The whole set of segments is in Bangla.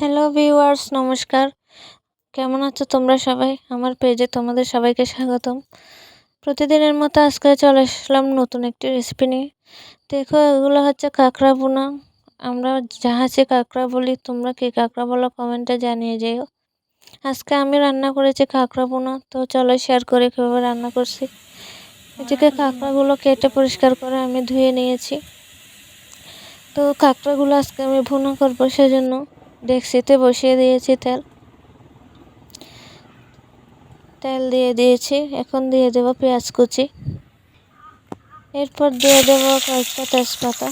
হ্যালো ভিউয়ার্স নমস্কার। কেমন আছো তোমরা সবাই? আমার পেজে তোমাদের সবাইকে স্বাগতম। প্রতিদিনের মতো আজকে চলে আসলাম নতুন একটি রেসিপি নিয়ে। দেখো, এগুলো হচ্ছে কাঁকড়া বোনা আমরা জাহাজে কাঁকড়া বলি, তোমরা কী কাঁকড়া বলো কমেন্টে জানিয়ে যেও। আজকে আমি রান্না করেছি কাঁকড়া বোনা তো চলো শেয়ার করে কীভাবে রান্না করছি। এদিকে কাঁকড়াগুলো কেটে পরিষ্কার করে আমি ধুয়ে নিয়েছি। তো কাঁকড়াগুলো আজকে আমি ভুনা করব সেজন্য। ডেক্সিতে বসিয়ে দিয়েছি তেল। তেল দিয়ে দিয়েছি, এখন দিয়ে দেব পেঁয়াজ কুচি। এরপর দিয়ে দেব কয়েকটা তেজপাতা।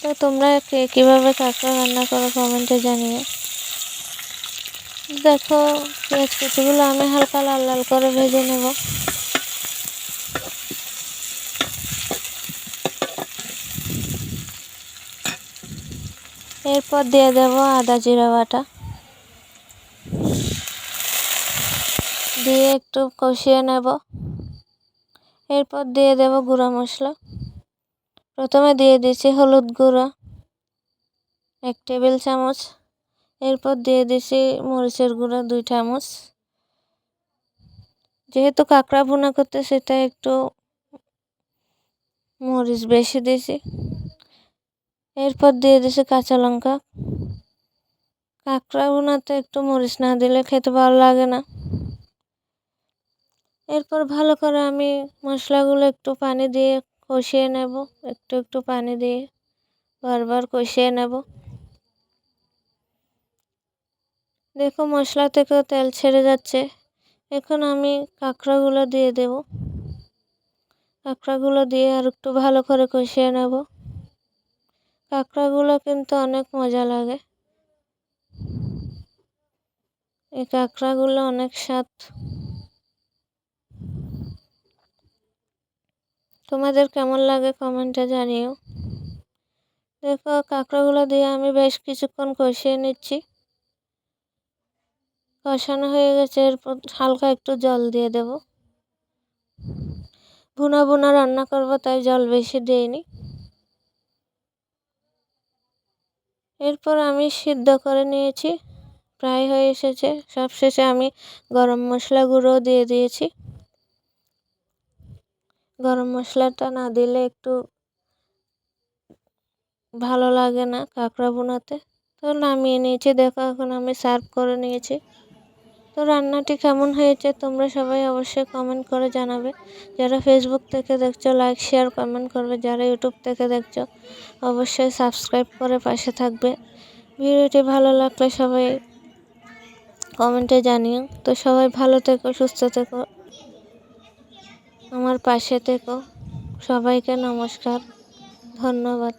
তো তোমরা কে কীভাবে কাঁকড়া রান্না করো কমেন্টে জানিয়ে দেখো পেঁয়াজ কুচিগুলো আমি হালকা লাল লাল করে ভেজে নেব। এরপর দিয়ে দেব আদা জিরা বাটা। দিয়ে একটু কষিয়ে নেব। এরপর দিয়ে দেব গুঁড়া মশলা। প্রথমে দিয়ে দিচ্ছি হলুদ গুঁড়ো, এক টেবিল চামচ। এরপর দিয়ে দিছি মরিচের গুঁড়ো, দুই চামচ। যেহেতু কাঁকড়া ভুনা করতে সেটা একটু মরিচ বেশি দিয়েছি। এরপর দিয়ে দিছি কাঁচা লঙ্কা। কাঁকড়া বোনাতে একটু মরিচ না দিলে খেতে ভালো লাগে না। এরপর ভালো করে আমি মশলাগুলো একটু পানি দিয়ে কষিয়ে নেব। একটু একটু পানি দিয়ে বারবার কষিয়ে নেব। দেখো মশলা থেকেও তেল ছেড়ে যাচ্ছে। এখন আমি কাঁকড়াগুলো দিয়ে দেব। কাঁকড়াগুলো দিয়ে আর একটু ভালো করে কষিয়ে নেব। কাঁকড়াগুলো কিন্তু অনেক মজা লাগে। এই কাঁকড়াগুলো অনেক স্বাদ। তোমাদের কেমন লাগে কমেন্টে জানিও। দেখো, কাঁকড়াগুলো দিয়ে আমি বেশ কিছুক্ষণ কষিয়ে নিচ্ছি। কষানো হয়ে গেছে, এরপর হালকা একটু জল দিয়ে দেব। ভুনা ভুনা রান্না করব, তাই জল বেশি দিইনি। এরপর আমি সিদ্ধ করে নিয়েছি। প্রায় হয়ে এসেছে। সবশেষে আমি গরম মশলা গুঁড়ো দিয়ে দিয়েছি। গরম মশলাটা না দিলে একটু ভালো লাগে না কাঁকড়া বোনাতে তো নামিয়ে নিয়েছি। দেখো, এখন আমি সার্ভ করে নিয়েছি। তো রান্নাটি কেমন হয়েছে তোমরা সবাই অবশ্যই কমেন্ট করে জানাবে। যারা ফেসবুক থেকে দেখছ লাইক শেয়ার কমেন্ট করবে। যারা ইউটিউব থেকে দেখছ, অবশ্যই সাবস্ক্রাইব করে পাশে থাকবে। ভিডিওটি ভালো লাগলে সবাই কমেন্টে জানিও। তো সবাই ভালো থেকো, সুস্থ থেকো। আমার পাশে থেকো। সবাইকে নমস্কার। ধন্যবাদ।